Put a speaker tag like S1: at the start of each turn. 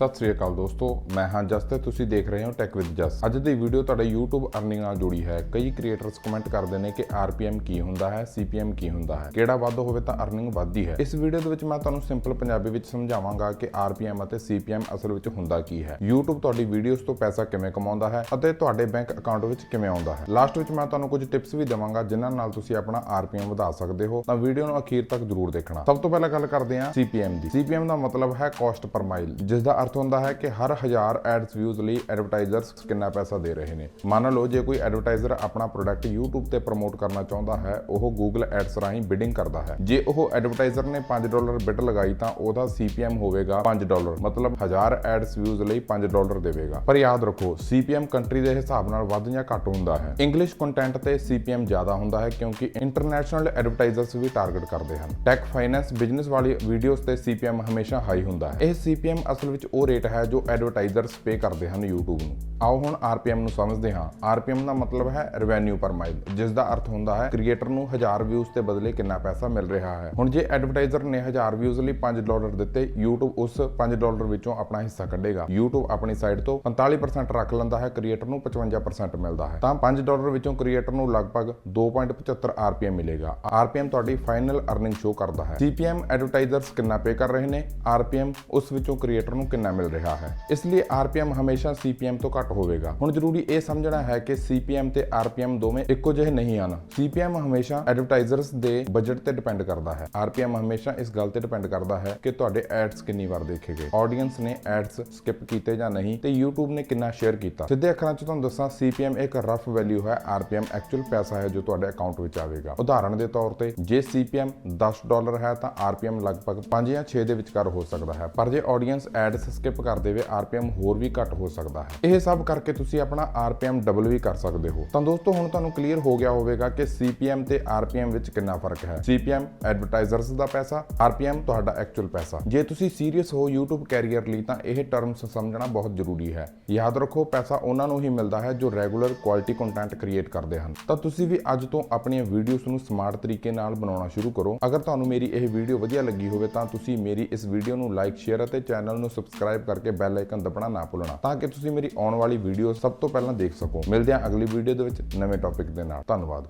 S1: ਸਤਿ ਸ੍ਰੀ ਅਕਾਲ ਦੋਸਤੋ, ਮੈਂ ਹਾਂ ਜਸ ਤੇ ਤੁਸੀਂ ਦੇਖ ਰਹੇ ਹੋ ਟੈਕ ਵਿਦ ਜਸ ਅੱਜ ਦੀ ਵੀਡੀਓ ਤੁਹਾਡੇ YouTube ਅਰਨਿੰਗ ਨਾਲ ਜੁੜੀ ਹੈ। ਕਈ ਕ੍ਰੀਏਟਰਸ ਕਮੈਂਟ ਕਰਦੇ ਨੇ ਕਿ RPM ਕੀ ਹੁੰਦਾ ਹੈ CPM ਕੀ ਹੁੰਦਾ ਹੈ। ਕਿਹੜਾ ਵੱਧ ਹੋਵੇ ਤਾਂ ਅਰਨਿੰਗ ਵੱਧਦੀ ਹੈ। ਇਸ ਵੀਡੀਓ ਦੇ ਵਿੱਚ ਮੈਂ ਤੁਹਾਨੂੰ ਸਿੰਪਲ ਪੰਜਾਬੀ ਵਿੱਚ ਸਮਝਾਵਾਂਗਾ ਕਿ RPM ਅਤੇ CPM ਅਸਲ ਵਿੱਚ ਹੁੰਦਾ ਕੀ ਹੈ। YouTube ਤੁਹਾਡੀ ਵੀਡੀਓਜ਼ ਤੋਂ ਪੈਸਾ ਕਿਵੇਂ ਕਮਾਉਂਦਾ ਹੈ ਅਤੇ ਤੁਹਾਡੇ ਬੈਂਕ ਅਕਾਊਂਟ ਵਿੱਚ ਕਿਵੇਂ ਆਉਂਦਾ ਹੈ। ਲਾਸਟ ਵਿੱਚ ਮੈਂ ਤੁਹਾਨੂੰ ਕੁਝ ਟਿਪਸ ਵੀ ਦੇਵਾਂਗਾ, ਜਿਨ੍ਹਾਂ ਨਾਲ ਤੁਸੀਂ ਆਪਣਾ RPM ਵਧਾ ਸਕਦੇ ਹੋ। ਤਾਂ ਵੀਡੀਓ ਨੂੰ ਅਖੀਰ ਤੱਕ ਜ਼ਰੂਰ ਦੇਖਣਾ। ਸਭ ਤੋਂ ਪਹਿਲਾਂ ਗੱਲ ਕਰਦੇ ਹਾਂ CPM ਦੀ। CPM ਦਾ ਮਤਲਬ ਹੈ ਕੋਸਟ ਪਰ ਮਾਈਲ ਜਿਸ ਦਾ ਅਰਥ ਹੁੰਦਾ ਹੈ ਕਿ ਹਰ 1000 ਐਡਸ ਵਿਊਜ਼ ਲਈ ਐਡਵਰਟਾਈਜ਼ਰਸ ਕਿੰਨਾ ਪੈਸਾ ਦੇ ਰਹੇ ਨੇ। ਮੰਨ ਲਓ ਜੇ ਕੋਈ ਐਡਵਰਟਾਈਜ਼ਰ ਆਪਣਾ ਪ੍ਰੋਡਕਟ YouTube ਤੇ ਪ੍ਰਮੋਟ ਕਰਨਾ ਚਾਹੁੰਦਾ ਹੈ, ਉਹ Google ਐਡਸ ਰਾਹੀਂ ਬਿਡਿੰਗ ਕਰਦਾ ਹੈ। ਜੇ ਉਹ ਐਡਵਰਟਾਈਜ਼ਰ ਨੇ 5 ਡਾਲਰ ਬਿਡ ਲਗਾਈ ਤਾਂ ਉਹਦਾ CPM ਹੋਵੇਗਾ 5 ਡਾਲਰ ਮਤਲਬ 1000 ਐਡਸ ਵਿਊਜ਼ ਲਈ 5 ਡਾਲਰ ਦੇਵੇਗਾ। ਪਰ ਯਾਦ ਰੱਖੋ CPM ਕੰਟਰੀ ਦੇ ਹਿਸਾਬ ਨਾਲ ਵੱਧ ਜਾਂ ਘੱਟ ਹੁੰਦਾ ਹੈ। ਇੰਗਲਿਸ਼ ਕੰਟੈਂਟ ਤੇ CPM ਜ਼ਿਆਦਾ ਹੁੰਦਾ ਹੈ ਕਿਉਂਕਿ ਇੰਟਰਨੈਸ਼ਨਲ ਐਡਵਰਟਾਈਜ਼ਰਸ ਵੀ ਟਾਰਗੇਟ ਕਰਦੇ ਹਨ। ਟੈਕ ਫਾਈਨੈਂਸ ਬਿਜ਼ਨਸ ਵਾਲੀ ਵੀਡੀਓਜ਼ ਤੇ CPM ਹਮੇਸ਼ਾ ਹਾਈ ਹੁੰਦਾ ਹੈ। ਇਹ CPM ਅਸਲ ਵਿੱਚ ਉਹ ਰੇਟ ਹੈ ਜੋ ਐਡਵਰਟਾਈਜ਼ਰਸ ਪੇ ਕਰਦੇ ਹਨ YouTube ਨੂੰ। ਆਓ ਹੁਣ RPM ਨੂੰ ਸਮਝਦੇ ਹਾਂ। RPM ਦਾ ਮਤਲਬ ਹੈ ਰੈਵਨਿਊ ਪਰ ਮਾਈਲ ਜਿਸ ਦਾ ਅਰਥ ਹੁੰਦਾ ਹੈ ਕ੍ਰੀਏਟਰ ਨੂੰ 1000 ਵਿਊਜ਼ ਤੇ ਬਦਲੇ ਕਿੰਨਾ ਪੈਸਾ ਮਿਲ ਰਿਹਾ ਹੈ। ਹੁਣ ਜੇ ਐਡਵਰਟਾਈਜ਼ਰ ਨੇ 1000 ਵਿਊਜ਼ ਲਈ 5 ਡਾਲਰ ਦਿੱਤੇ, YouTube ਉਸ 5 ਡਾਲਰ ਵਿੱਚੋਂ ਆਪਣਾ ਹਿੱਸਾ ਕੱਢੇਗਾ। YouTube ਆਪਣੀ ਸਾਈਡ ਤੋਂ 45% ਰੱਖ ਲੈਂਦਾ ਹੈ ਕ੍ਰੀਏਟਰ ਨੂੰ 55% ਮਿਲਦਾ ਹੈ। ਤਾਂ 5 ਡਾਲਰ ਵਿੱਚੋਂ ਕ੍ਰੀਏਟਰ ਨੂੰ ਲਗਭਗ 2.75 RPM ਮਿਲੇਗਾ। RPM ਤੁਹਾਡੀ ਫਾਈਨਲ ਅਰਨਿੰਗ ਸ਼ੋ ਕਰਦਾ ਹੈ। CPM ਐਡਵਰਟਾਈਜ਼ਰਸ ਕਿੰਨਾ ਪੇ ਕਰ ਰਹੇ ਨੇ? RPM ਉਸ ਵਿੱਚੋਂ ਕ੍ਰੀਏਟਰ ਨੂੰ ਕਿੰਨਾ ਨਾ ਮਿਲ ਰਿਹਾ ਹੈ ਇਸ ਲਈ ਆਰਪੀਐਮ ਹਮੇਸ਼ਾ ਸੀਪੀਐਮ ਤੋਂ ਘੱਟ ਹੋਵੇਗਾ ਹੁਣ ਜ਼ਰੂਰੀ ਇਹ ਸਮਝਣਾ ਹੈ ਕਿ ਸੀਪੀਐਮ ਤੇ ਆਰਪੀਐਮ ਦੋਵੇਂ ਇੱਕੋ ਜਿਹੇ ਨਹੀਂ ਹਨ ਸੀਪੀਐਮ ਹਮੇਸ਼ਾ ਐਡਵਰਟਾਈਜ਼ਰਸ ਦੇ ਬਜਟ ਤੇ ਡਿਪੈਂਡ ਕਰਦਾ ਹੈ ਆਰਪੀਐਮ ਹਮੇਸ਼ਾ ਇਸ ਗੱਲ ਤੇ ਡਿਪੈਂਡ ਕਰਦਾ ਹੈ ਕਿ ਤੁਹਾਡੇ ਐਡਸ ਕਿੰਨੀ ਵਾਰ ਦੇਖੇ ਗਏ ਆਡੀਅנס ਨੇ ਐਡਸ ਸਕਿਪ ਕੀਤੇ ਜਾਂ ਨਹੀਂ ਤੇ YouTube ਨੇ ਕਿੰਨਾ ਸ਼ੇਅਰ ਕੀਤਾ ਸਿੱਧੇ ਅੱਖਰਾਂ 'ਚ ਤੁਹਾਨੂੰ ਦੱਸਾਂ ਸੀਪੀਐਮ ਇੱਕ ਰਫ ਵੈਲਿਊ ਹੈ ਆਰਪੀਐਮ ਐਕਚੁਅਲ ਪੈਸਾ ਹੈ ਜੋ ਤੁਹਾਡੇ ਅਕਾਊਂਟ ਵਿੱਚ ਆਵੇਗਾ ਉਦਾਹਰਣ ਦੇ ਤੌਰ ਤੇ ਜੇ ਸੀਪੀਐਮ 10 ਡਾਲਰ ਹੈ ਤਾਂ ਆਰਪੀਐਮ ਲਗਭਗ 5 ਜਾਂ 6 ਦੇ ਵਿਚਕਾਰ ਹੋ ਸਕਦਾ ਹੈ ਪਰ ਜੇ ਆਡੀਅנס ਐਡਸ ਸਕਿਪ ਕਰ ਦੇਵੇ RPM ਹੋਰ ਵੀ ਘੱਟ ਹੋ ਸਕਦਾ ਹੈ। ਇਹ ਸਭ ਕਰਕੇ ਤੁਸੀਂ ਆਪਣਾ RPM ਡਬਲ ਵੀ ਕਰ ਸਕਦੇ ਹੋ। ਤਾਂ ਦੋਸਤੋ, ਹੁਣ ਤੁਹਾਨੂੰ ਕਲੀਅਰ ਹੋ ਗਿਆ ਹੋਵੇਗਾ ਕਿ CPM ਤੇ RPM ਵਿੱਚ ਕਿੰਨਾ ਫ਼ਰਕ ਹੈ। CPM ਐਡਵਰਟਾਈਜ਼ਰਸ ਦਾ ਪੈਸਾ RPM ਤੁਹਾਡਾ ਐਕਚੁਅਲ ਪੈਸਾ। ਜੇ ਤੁਸੀਂ ਸੀਰੀਅਸ ਹੋ YouTube ਕੈਰੀਅਰ ਲਈ, ਤਾਂ ਇਹ ਟਰਮਸ ਸਮਝਣਾ ਬਹੁਤ ਜ਼ਰੂਰੀ ਹੈ। ਯਾਦ ਰੱਖੋ, ਪੈਸਾ ਉਹਨਾਂ ਨੂੰ ਹੀ ਮਿਲਦਾ ਹੈ ਜੋ ਰੈਗੂਲਰ ਕੁਆਲਿਟੀ ਕੰਟੈਂਟ ਕ੍ਰੀਏਟ ਕਰਦੇ ਹਨ। ਤਾਂ ਤੁਸੀਂ ਵੀ ਅੱਜ ਤੋਂ ਆਪਣੀਆਂ ਵੀਡੀਓਜ਼ ਨੂੰ ਸਮਾਰਟ ਤਰੀਕੇ ਨਾਲ ਬਣਾਉਣਾ ਸ਼ੁਰੂ ਕਰੋ। ਅਗਰ ਤੁਹਾਨੂੰ ਮੇਰੀ ਇਹ ਵੀਡੀਓ ਵਧੀਆ ਲੱਗੀ ਹੋਵੇ, ਤਾਂ ਤੁਸੀਂ ਮੇਰੀ ਇਸ ਵੀਡੀਓ ਨੂੰ ਲਾਈਕ ਸ਼ੇਅਰ ਅਤੇ ਚੈਨਲ ਨੂੰ ਸਬਸਕ੍ਰਾਈਬ ਕਰਕੇ ਬੈਲ ਆਈਕਨ ਦਬਣਾ ਨਾ ਭੁੱਲਣਾ, ਤਾਂ ਕਿ ਤੁਸੀਂ ਮੇਰੀ ਆਉਣ ਵਾਲੀ ਵੀਡੀਓ ਸਭ ਤੋਂ ਪਹਿਲਾਂ ਦੇਖ ਸਕੋ। ਮਿਲਦੇ ਹਾਂ ਅਗਲੀ ਵੀਡੀਓ ਦੇ ਵਿੱਚ ਨਵੇਂ ਟੌਪਿਕ ਦੇ ਨਾਲ। ਧੰਨਵਾਦ।